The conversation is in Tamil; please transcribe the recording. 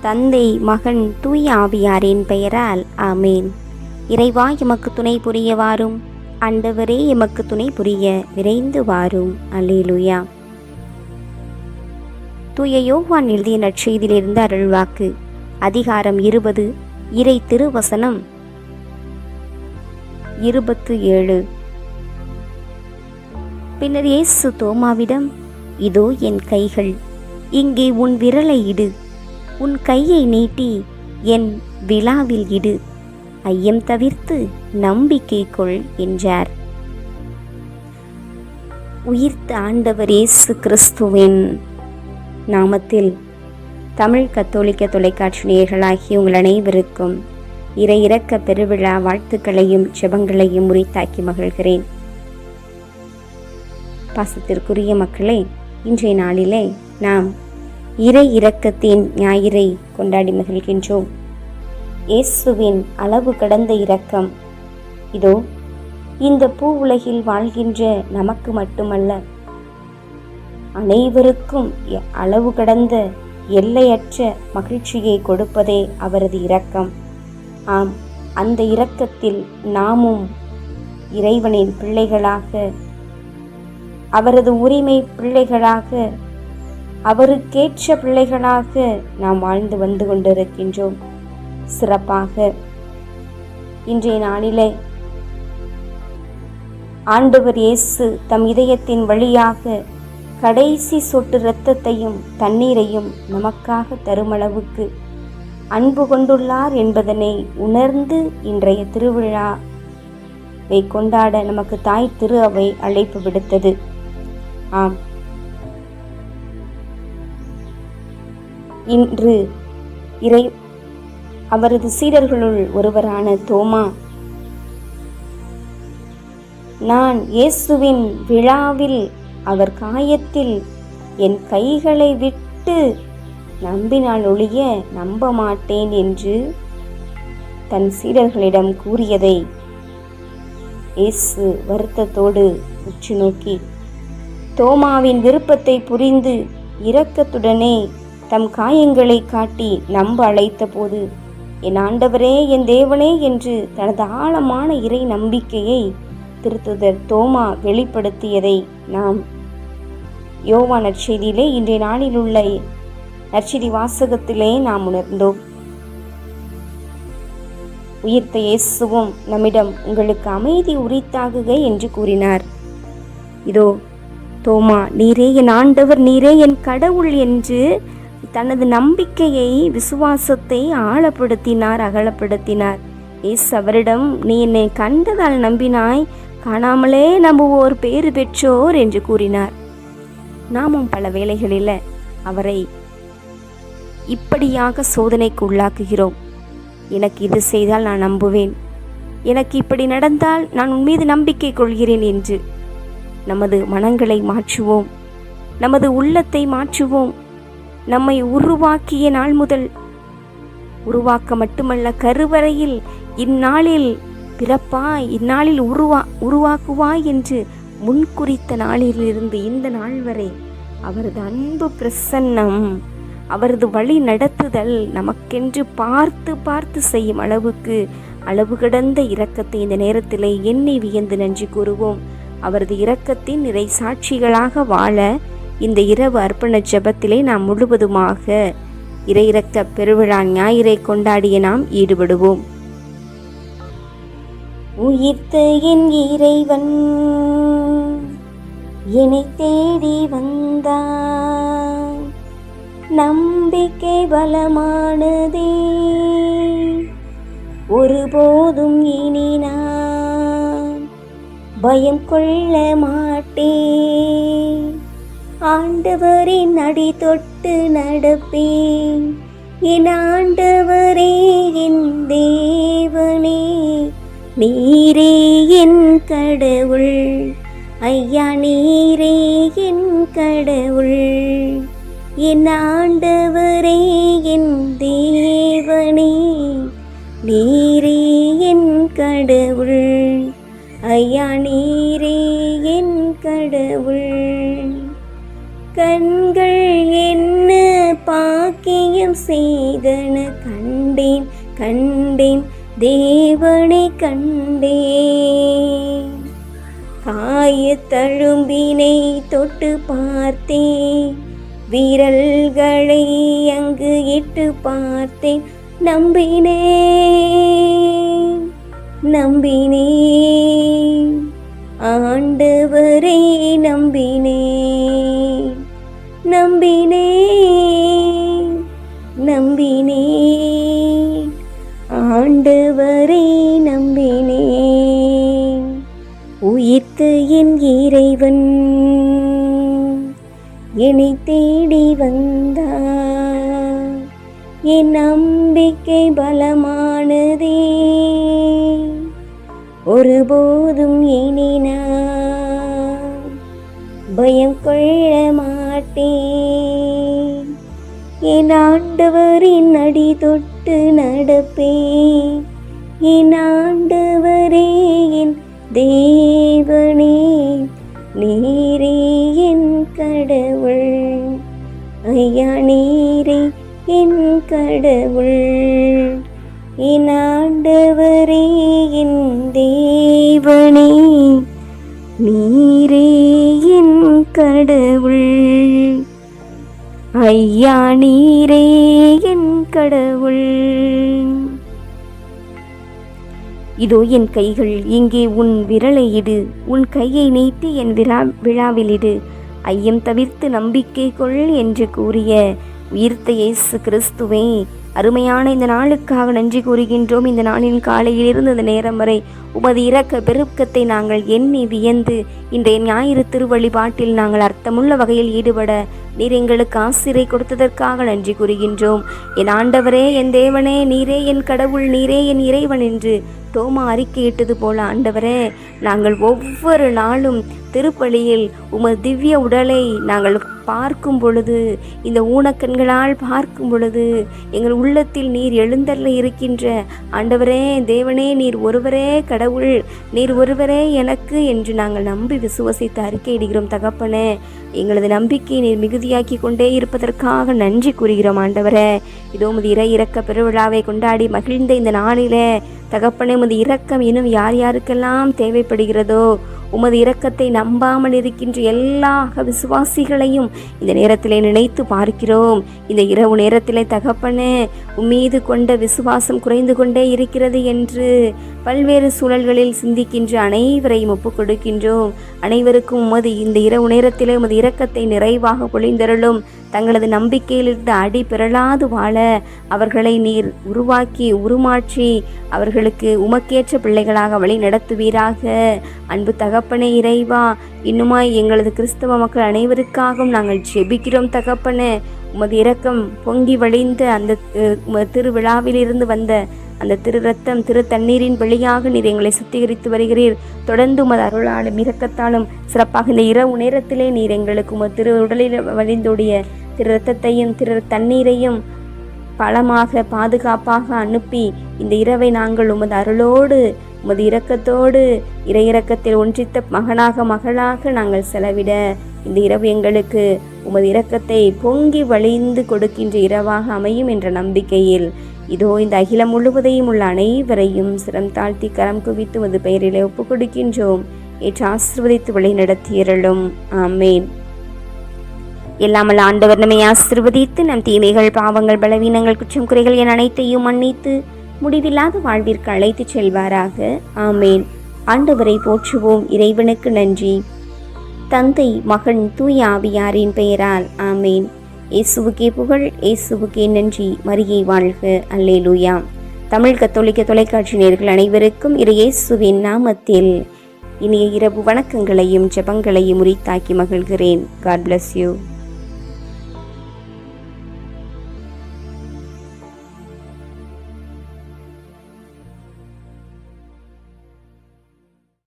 தந்தை மகன் தூய ஆவியாரின் பெயரால் ஆமேன். இறைவா எமக்கு துணை புரிய வாரும். ஆண்டவரே எமக்கு துணை புரிய விரைந்து வாரும். அல்லேலுயா. தூய யோவான் எழுதிய நற்செய்தியிலிருந்து அருள்வாக்கு. அதிகாரம் இருபது இறை திருவசனம் இருபத்து ஏழு. பின்னர் இயேசு தோமாவிடம் இதோ என் கைகள் இங்கே உன் விரலை இடு. உன் கையை நீட்டி என் விழாவில் இடு. ஐயம் தவிர்த்து நம்பிக்கை கொள் என்றார். உயிர்த்த ஆண்டவர் இயேசு கிறிஸ்துவின் நாமத்தில் தமிழ் கத்தோலிக்க தொலைக்காட்சி நேயர்களாகிய உங்கள் அனைவருக்கும் இறை இறக்க பெருவிழா வாழ்த்துக்களையும் செபங்களையும் உரித்தாக்கி மகிழ்கிறேன். பாசத்திற்குரிய மக்களே இன்றைய நாளிலே நாம் இறை இரக்கத்தின் ஞாயிறை கொண்டாடி மகிழ்கின்றோம். இயேசுவின் அளவு கடந்த இரக்கம். இதோ இந்த பூ உலகில் வாழ்கின்ற நமக்கு மட்டுமல்ல அனைவருக்கும் அளவு கடந்த எல்லையற்ற மகிழ்ச்சியை கொடுப்பதே அவரது இரக்கம். ஆம் அந்த இரக்கத்தில் நாமும் இறைவனின் பிள்ளைகளாக அவரது உரிமை பிள்ளைகளாக அவருக்கேற்ற பிள்ளைகளாக நாம் வாழ்ந்து வந்து கொண்டிருக்கின்றோம். சிறப்பாக. இன்றைய நாளிலே ஆண்டவர் இயேசு தம் இதயத்தின் வழியாக கடைசி சொட்டு இரத்தத்தையும் தண்ணீரையும் நமக்காக தருமளவுக்கு அன்பு கொண்டுள்ளார் என்பதனை உணர்ந்து இன்றைய திருவிழாவை கொண்டாட நமக்கு தாய் திரு அவை அழைப்பு விடுத்தது. ஆம். இன்று இறை அவரது சீடர்களுள் ஒருவரான தோமா. நான் இயேசுவின் விழாவில் அவர் காயத்தில் என் கைகளை விட்டு நம்பினால் ஒழிய நம்ப மாட்டேன் என்று தன் சீடர்களிடம் கூறியதை இயேசு வருத்தத்தோடு உற்று நோக்கி தோமாவின் விருப்பத்தை புரிந்து இரக்கத்துடனே தம் காயங்களை காட்டி நம்ப அழைத்த போது என் ஆண்டவரே என் தேவனே என்று தனது ஆழமான இறை நம்பிக்கையை திருத்துதர் தோமா வெளிப்படுத்தியதை நாம் யோவா நற்செய்தியிலே இன்றைய நாளில் உள்ள நற்செய்தி வாசகத்திலே நாம் உணர்ந்தோம். உயிர்த்த இயேசுவும் நம்மிடம் உங்களுக்கு அமைதி உரித்தாகுக என்று கூறினார். இதோ தோமா நீரே என் ஆண்டவர் நீரே என் கடவுள் என்று தனது நம்பிக்கையை விசுவாசத்தை ஆழப்படுத்தினார் அகலப்படுத்தினார். இஸ் அவரிடம் நீ என்னை கண்டதால் நம்பினாய் காணாமலே நம்புவோர் பேறு பெற்றோர் என்று கூறினார். நாமும் பல வேளைகளில் அவரை இப்படியாக சோதனைக்கு உள்ளாக்குகிறோம். எனக்கு இது செய்தால் நான் நம்புவேன். எனக்கு இப்படி நடந்தால் நான் உன் மீது நம்பிக்கை கொள்கிறேன் என்று நமது மனங்களை மாற்றுவோம். நமது உள்ளத்தை மாற்றுவோம். நம்மை உருவாக்கிய நாள் முதல். உருவாக்க மட்டுமல்ல கருவறையில் இந்நாளில் பிறப்பா இந்நாளில் உருவா உருவாக்குவாய் என்று முன்குறித்த நாளிலிருந்து இந்த நாள் வரை அவரது அன்பு பிரசன்னம் அவரது வழி நடத்துதல் நமக்கென்று பார்த்து பார்த்து செய்யும் அளவுக்கு அளவு கடந்த இரக்கத்தை இந்த நேரத்திலே எண்ணி வியந்து நன்றி கூறுவோம். அவரது இரக்கத்தின் நிறை சாட்சிகளாக வாழ இந்த இரவு அர்ப்பண ஜெபத்திலே நாம் முழுவதுமாக இறையிறக்க பெருவிழா ஞாயிறை கொண்டாடிய நாம் ஈடுபடுவோம். உயிர்த்த என் இறைவன் என்னை தேடி வந்தான். நம்பிக்கை பலமானதே ஒருபோதும் இனி நான் பயம் கொள்ள மாட்டேன். ஆண்டவரின் அடி தொட்டு நடப்பேன். என் ஆண்டவரே என் தேவனே நீரே என் கடவுள். ஐயா நீரே என் கடவுள். என் ஆண்டவரே என் தேவனே நீரே என் கடவுள். ஐயா நீரே என் கடவுள். கண்கள் என்ன பாக்கியம் செய்தன கண்டேன் கண்டேன் தேவனை கண்டேன். காயத்தழும்பினை தொட்டு பார்த்தேன் விரல்களை அங்கு இட்டு பார்த்தேன் நம்பினே நம்பினே ஆண்டவரை நம்பினேன். என்னை தேடி வந்தார். என் நம்பிக்கை பலமானதே. ஒருபோதும் இனி பயம் கொள்ள மாட்டேன். என் ஆண்டவரின் அடி தொட்டு நடப்பேன். என் ஆண்டவரே என் தேவனே நீரே. ஐயா நீரே என் கடவுள். என் ஆண்டவரே என் தேவனே. நீரே என் கடவுள். ஐயா நீரே என் கடவுள். இதோ என் கைகள் இங்கே உன் விரலை இடு. உன் கையை நீட்டி என் விழா விழாவிலிடு ஐயம் தவிர்த்து நம்பிக்கை கொள் என்று கூறிய உயிர்த்த இயேசு கிறிஸ்துவே அருமையான இந்த நாளுக்காக நன்றி கூறுகின்றோம். இந்த நாளின் காலையிலிருந்து இந்த நேரம் வரை உமது இரக்க பெருக்கத்தை நாங்கள் எண்ணி வியந்து இன்றைய ஞாயிறு திருவழிபாட்டில் நாங்கள் அர்த்தமுள்ள வகையில் ஈடுபட நீர் எங்களுக்கு ஆசிரை கொடுத்ததற்காக நன்றி கூறுகின்றோம். என் ஆண்டவரே என் தேவனே நீரே என் கடவுள் நீரே என் இறைவன் என்று தோமா அறிக்கையிட்டது போல ஆண்டவரே நாங்கள் ஒவ்வொரு நாளும் திருப்பலியில் உமது திவ்ய உடலை நாங்கள் பார்க்கும் பொழுது இந்த ஊனக்கண்களால் பார்க்கும் பொழுது எங்கள் உள்ளத்தில் நீர் எழுந்தல்ல இருக்கின்ற ஆண்டவரே தேவனே நீர் ஒருவரே கடவுள் நீர் ஒருவரே எனக்கு என்று நாங்கள் நம்பி விசுவசித்து அறிக்கையிடுகிறோம் தகப்பனே. எங்களது நம்பிக்கையை நீர் மிகுதியாக்கி கொண்டே இருப்பதற்காக நன்றி கூறுகிறோம் ஆண்டவரே. இதோ உமது இறை இறக்க பெருவிழாவை கொண்டாடி மகிழ்ந்த இந்த நாளிலே தகப்பனே உமது இரக்கம் இன்னும் யார் யாருக்கெல்லாம் தேவைப்படுகிறதோ உமது இரக்கத்தை நம்பாமல் இருக்கின்ற எல்லா விசுவாசிகளையும் இந்த நேரத்திலே நினைத்து பார்க்கிறோம். இந்த இரவு நேரத்திலே தகப்பனே உம்மீது கொண்ட விசுவாசம் குறைந்து கொண்டே இருக்கிறது என்று பல்வேறு சூழல்களில் சிந்திக்கின்ற அனைவரையும் ஒப்புக் கொடுக்கின்றோம். அனைவருக்கும் உமது இந்த இரவு நேரத்திலே உமது இரக்கத்தை நிறைவாக பொழிந்தருளும். தங்களது நம்பிக்கையிலிருந்து அடி பிறளாது வாழ அவர்களை நீர் உருவாக்கி உருமாற்றி அவர்களுக்கு உமக்கேற்ற பிள்ளைகளாக வழி நடத்துவீராக. அன்பு தகப்பனே இறைவா இன்னுமாய் எங்களது கிறிஸ்தவ மக்கள் அனைவருக்காகவும் நாங்கள் ஜெபிக்கிறோம் தகப்பனே. உமது இரக்கம் பொங்கி வழிந்த அந்த திருவிழாவிலிருந்து வந்த அந்த திரு ரத்தம் திரு தண்ணீரின் வழியாக நீர் எங்களை சுத்திகரித்து வருகிறீர். தொடர்ந்து உமது அருளாலும் இரக்கத்தாலும் சிறப்பாக இந்த இரவு நேரத்திலே நீர் எங்களுக்கு உமது திரு உடலில் வழிந்தோடைய திரு ரத்தத்தையும் திரு தண்ணீரையும் பலமாக பாதுகாப்பாக அனுப்பி இந்த இரவை நாங்கள் உமது அருளோடு உமது இரக்கத்தோடு இறையிறக்கத்தில் ஒன்றித்த மகனாக மகளாக நாங்கள் செலவிட இந்த இரவு எங்களுக்கு உமது இரக்கத்தை பொங்கி வழிந்து கொடுக்கின்ற இரவாக அமையும் என்ற நம்பிக்கையில் இதோ இந்த அகிலம் முழுவதையும் உள்ள அனைவரையும் சிரம் தாழ்த்தி கரம் குவித்து உமது பெயரிலே ஒப்புக் கொடுக்கின்றோம் ஏற்று ஆசிர்வதித்து வழி நடத்தியருளும் ஆமேன். எல்லாமல் ஆண்டவர் நம்மை ஆசிர்வதித்து நம் தீமைகள் பாவங்கள் பலவீனங்கள் குற்றம் குறைகள் என அனைத்தையும் மன்னித்து முடிவில்லாத வாழ்விற்கு அழைத்துச் செல்வாராக. ஆமேன். ஆண்டவரை போற்றுவோம். இறைவனுக்கு நன்றி. தந்தை மகன் தூய ஆவியாரின் பெயரால். ஆமேன். இயேசுவுக்கே புகழ் இயேசுவுக்கே நன்றி. மரியை வாழ்க. அல்லேலூயா. தமிழ் கத்தோலிக்க தொலைக்காட்சி நேர்கள் அனைவருக்கும் இரு இயேசுவின் நாமத்தில் இனிய இரவு வணக்கங்களையும் ஜெபங்களையும் உரித்தாக்கி மகிழ்கிறேன். God bless you